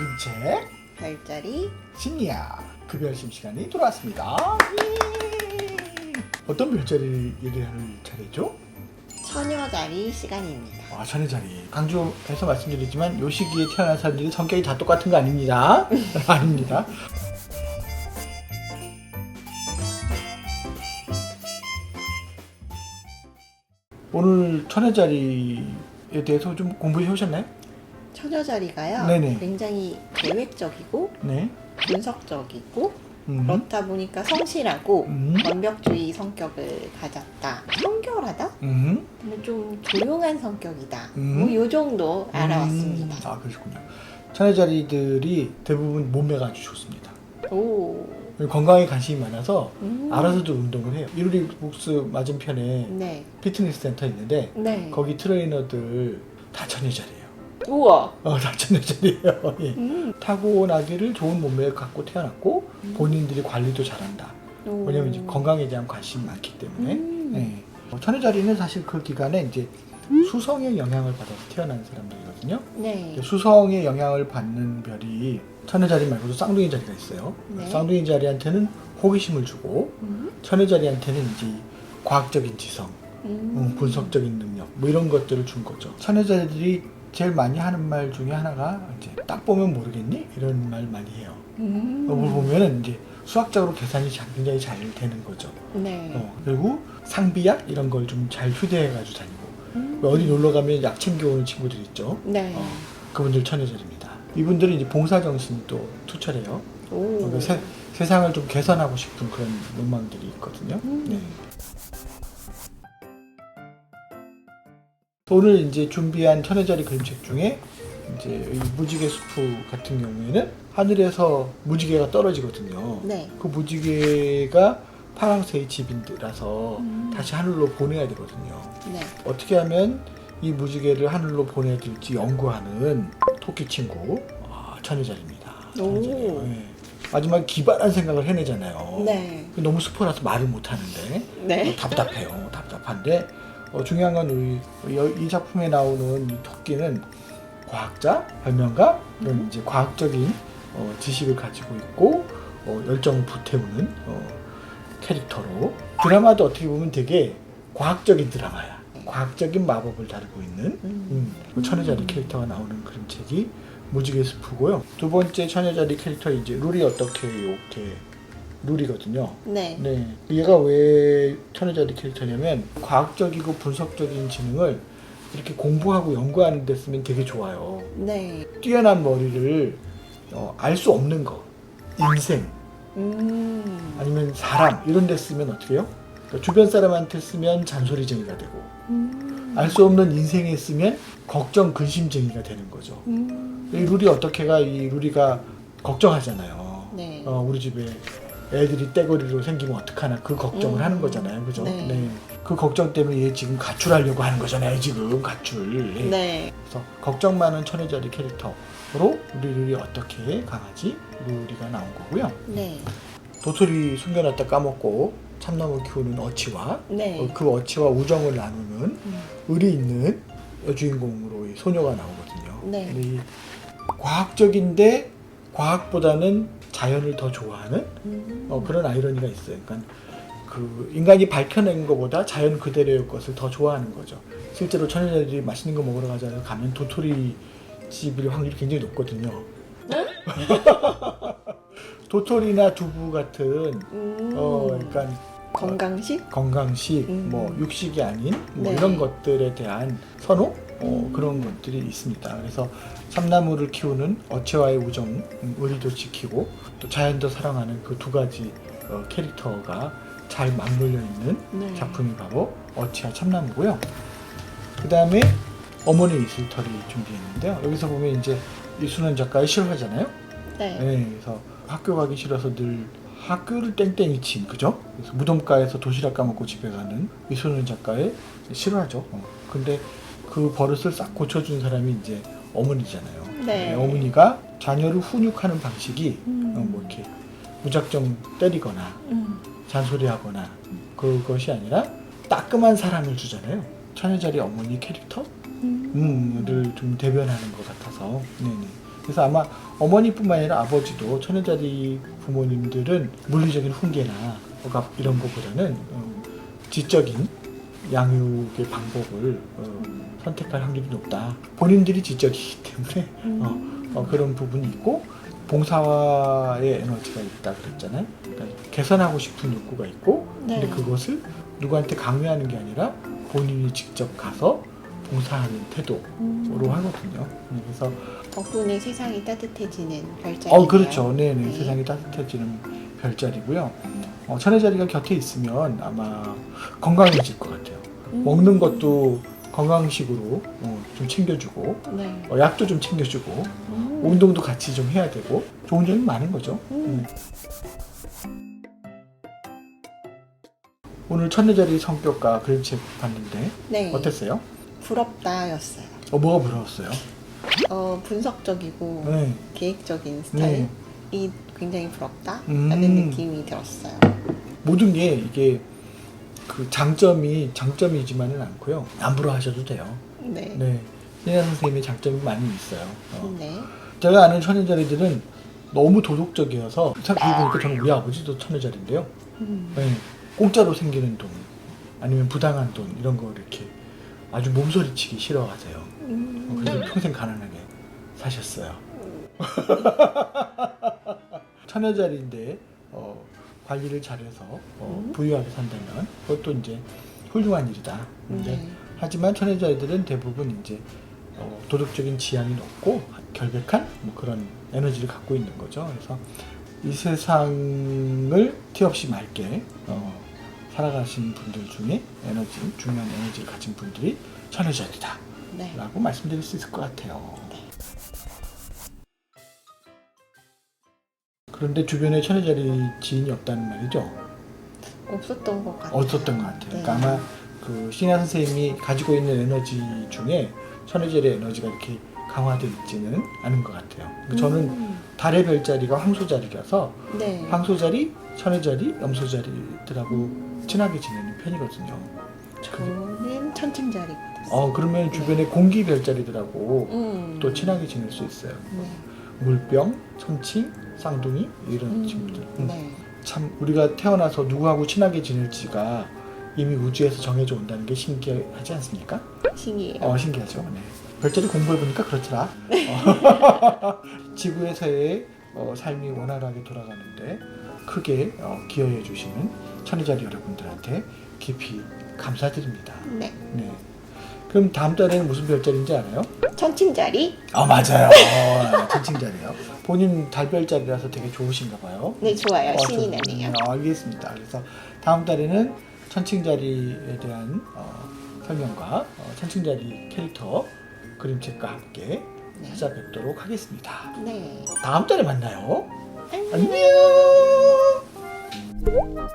그림책 별자리 심리학 급여심 시간이 돌아왔습니다. 예. 어떤 별자리 얘기할 차례죠? 처녀자리 시간입니다. 아, 전해자리. 강조해서 말씀드리지만 요 시기에 태어난 사람들이 성격이 다 똑같은 거 아닙니다. 아닙니다. 오늘 천혜자리에 대해서 좀 공부해 오셨나요? 처녀 자리가요. 네네. 굉장히 계획적이고 네. 분석적이고 음. 그렇다 보니까 성실하고 음. 완벽주의 성격을 가졌다. 청결하다? 음. 뭐좀 조용한 성격이다. 음. 뭐 요 정도 알아왔습니다. 음. 아, 그러시군요. 천혜자리들이 대부분 몸매가 아주 좋습니다. 오. 건강에 관심이 많아서 음. 알아서도 운동을 해요. 이루리 북스 맞은편에 네. 피트니스 센터 있는데 네. 거기 트레이너들 다 천여자리예요. 우와. 어, 다 천여자리예요. 예. 음. 타고나기를 좋은 몸매를 갖고 태어났고 음. 본인들이 관리도 잘한다. 오. 왜냐면 이제 건강에 대한 관심이 많기 때문에. 음. 예. 어, 천여자리는 사실 그 기간에 이제 수성의 영향을 받아서 태어난 사람들이거든요. 네. 수성의 영향을 받는 별이 천여자리 말고도 쌍둥이 자리가 있어요. 네. 쌍둥이 자리한테는 호기심을 주고 음. 천여자리한테는 이제 과학적인 지성, 음. 음, 분석적인 능력 뭐 이런 것들을 준 거죠. 천여자들이 제일 많이 하는 말 중에 하나가 이제 딱 보면 모르겠니 이런 말 많이 해요. 음. 그걸 보면은 이제 수학적으로 계산이 잘- 굉장히 잘 되는 거죠. 네. 어, 그리고 상비약 이런 걸 좀 잘 휴대해가지고 다니고 음. 어디 놀러 가면 약 챙겨오는 친구들 있죠. 네. 어, 그분들 천여자입니다. 이분들은 이제 봉사 정신이 또 투철해요. 오. 그러니까 세, 세상을 좀 개선하고 싶은 그런 욕망들이 있거든요. 음. 네. 오늘 이제 준비한 천혜자리 그림책 중에 이제 이 무지개 수프 같은 경우에는 하늘에서 무지개가 떨어지거든요. 네. 그 무지개가 파랑새의 집인데라서 음. 다시 하늘로 보내야 되거든요. 네. 어떻게 하면 이 무지개를 하늘로 보내야 될지 연구하는 토끼 친구 아, 천혜자리입니다. 천혜자리예요. 오. 예. 마지막에 기발한 생각을 해내잖아요. 네. 너무 스포라서 말을 못 하는데 네. 어, 답답해요. 답답한데 어, 중요한 건 이 작품에 나오는 이 토끼는 과학자, 발명가, 이런 음. 이제 과학적인 어, 지식을 가지고 있고 어, 열정을 불태우는 어, 캐릭터로 드라마도 어떻게 보면 되게 과학적인 드라마야. 과학적인 마법을 다루고 있는 음. 음, 천여자리 캐릭터가 나오는 그림책이 무지개 숲이고요. 두 번째 천여자리 캐릭터 이제 룰이 어떻게 이렇게 룰이거든요. 네. 네, 얘가 왜 천여자리 캐릭터냐면 과학적이고 분석적인 지능을 이렇게 공부하고 연구하는 데 쓰면 되게 좋아요. 네. 뛰어난 머리를 어, 알 수 없는 거, 인생 음. 아니면 사람 이런 데 쓰면 어떻게 해요? 그러니까 주변 사람한테 쓰면 잔소리쟁이가 되고 음. 알 수 없는 인생에 쓰면 걱정 근심쟁이가 되는 거죠. 음. 이 룰이 어떻게가 이 룰이가 걱정하잖아요. 네. 어, 우리 집에 애들이 떼거리로 생기면 어떡하나 그 걱정을 음. 하는 거잖아요. 그죠? 네. 그 걱정 때문에 얘 지금 가출하려고 하는 거잖아요. 지금 가출. 예. 네. 그래서 걱정 많은 천혜자리 캐릭터로 우리 룰이 어떻게 강아지 룰이가 나온 거고요. 네. 도토리 숨겨놨다 까먹고 참나무 키우는 어치와 네. 어, 그 어치와 우정을 나누는 음. 의리 있는 여주인공으로 이 소녀가 나오거든요. 네. 근데 이 과학적인데 과학보다는 자연을 더 좋아하는 음. 어, 그런 아이러니가 있어요. 그러니까 그 인간이 밝혀낸 것보다 자연 그대로의 것을 더 좋아하는 거죠. 실제로 천연자들이 맛있는 거 먹으러 가잖아요. 가면 도토리 집일 확률이 굉장히 높거든요. 네? 도토리나 두부 같은 음. 어, 그러니까 건강식? 건강식, 음. 뭐 육식이 아닌 뭐 네. 이런 것들에 대한 선호 어, 그런 것들이 있습니다. 그래서 참나무를 키우는 어체와의 우정, 음, 의리도 지키고 또 자연도 사랑하는 그 두 가지 어, 캐릭터가 잘 맞물려 있는 네. 작품이 바로 어체와 참나무고요. 그 다음에 어머니 이슬털이 준비했는데요. 여기서 보면 이제 이순원 작가의 실화잖아요. 네. 네, 그래서 학교 가기 싫어서 늘 학교를 땡땡이 친 그죠? 그래서 무덤가에서 도시락 까먹고 집에 가는 이소년 작가의 실화죠. 어. 근데 그 버릇을 싹 고쳐준 사람이 이제 어머니잖아요. 네. 어머니가 자녀를 훈육하는 방식이 음. 어, 뭐 이렇게 무작정 때리거나 음. 잔소리하거나 그것이 아니라 따끔한 사랑을 주잖아요. 천여자리 어머니 캐릭터? 음. 좀 대변하는 것 같아서. 네네. 그래서 아마 어머니뿐만 아니라 아버지도 천연자리 부모님들은 물리적인 훈계나 억압 이런 것보다는 어, 지적인 양육의 방법을 어, 선택할 확률이 높다. 본인들이 지적이기 때문에 음. 어, 어, 그런 부분이 있고 봉사와의 에너지가 있다 그랬잖아요. 그러니까 개선하고 싶은 욕구가 있고 네. 근데 그것을 누구한테 강요하는 게 아니라 본인이 직접 가서 봉사하는 태도로 음. 하거든요. 음, 그래서 덕분에 세상이 따뜻해지는 별자리. 어 그렇죠. 네네 네. 세상이 따뜻해지는 별자리고요. 어, 천혜자리가 곁에 있으면 아마 건강해질 것 같아요. 음. 먹는 것도 건강식으로 어, 좀 챙겨주고 네. 어, 약도 좀 챙겨주고 음. 운동도 같이 좀 해야 되고 좋은 점이 많은 거죠. 음. 음. 오늘 천혜자리 성격과 그림책 봤는데 네. 어땠어요? 부럽다였어요. 어 뭐가 부러웠어요? 어, 분석적이고 네. 계획적인 네. 스타일이 굉장히 부럽다라는 음. 느낌이 들었어요. 모든 게 이게 그 장점이 장점이지만은 않고요. 안 부러워하셔도 돼요. 네. 네. 신야 선생님의 장점이 많이 있어요. 어. 네. 제가 아는 천혜자리들은 너무 도덕적이어서 생각해보니까 저는 우리 아버지도 천혜자리인데요. 음. 네. 공짜로 생기는 돈 아니면 부당한 돈 이런 거 이렇게 아주 몸소리치기 싫어하세요. 어, 음. 그래서 평생 가난하게 사셨어요. 천여자리인데 어, 관리를 잘해서 어, 음. 부유하게 산다면 그것도 이제 훌륭한 일이다. 근데 네. 하지만 천여자리들은 대부분 이제 어, 도덕적인 지향이 높고 결백한 뭐 그런 에너지를 갖고 있는 거죠. 그래서 이 세상을 티 없이 맑게 어, 살아가신 분들 중에 에너지 중요한 에너지를 가진 분들이 천여자리다. 네. 라고 말씀드릴 수 있을 것 같아요. 그런데 주변에 천혜자리 지인이 없다는 말이죠. 없었던 것 같아요. 없었던 것 같아요. 네. 그러니까 아마 그 신야 선생님이 가지고 있는 에너지 중에 천혜자리 에너지가 이렇게 강화되어 있지는 않은 것 같아요. 그러니까 저는 음. 달의 별자리가 황소자리라서 네. 황소자리, 천혜자리, 염소자리들하고 친하게 지내는 편이거든요. 저는 천칭자리거든요. 어 그러면 주변에 공기 별자리들하고 음. 또 친하게 지낼 수 있어요. 네. 물병, 천칭, 쌍둥이 이런 음. 친구들. 음. 네. 참 우리가 태어나서 누구하고 친하게 지낼지가 이미 우주에서 정해져 온다는 게 신기하지 않습니까? 신기해요. 어 신기하죠. 네. 별자리 공부해 보니까 그렇더라. 어. 지구에서의 어, 삶이 원활하게 돌아가는데 크게 어, 기여해 주시는 천의자리 여러분들한테 깊이 감사드립니다. 네. 네. 그럼 다음 달에는 무슨 별자리인지 알아요? 천칭자리? 아 맞아요. 어, 천칭자리요. 본인 달별자리라서 되게 좋으신가 봐요. 네, 좋아요. 어, 신이 좀, 나네요. 음, 알겠습니다. 그래서 다음 달에는 천칭자리에 대한 어, 설명과 어, 천칭자리 캐릭터 그림책과 함께 네. 찾아뵙도록 하겠습니다. 네. 다음 달에 만나요. 안녕. 안녕.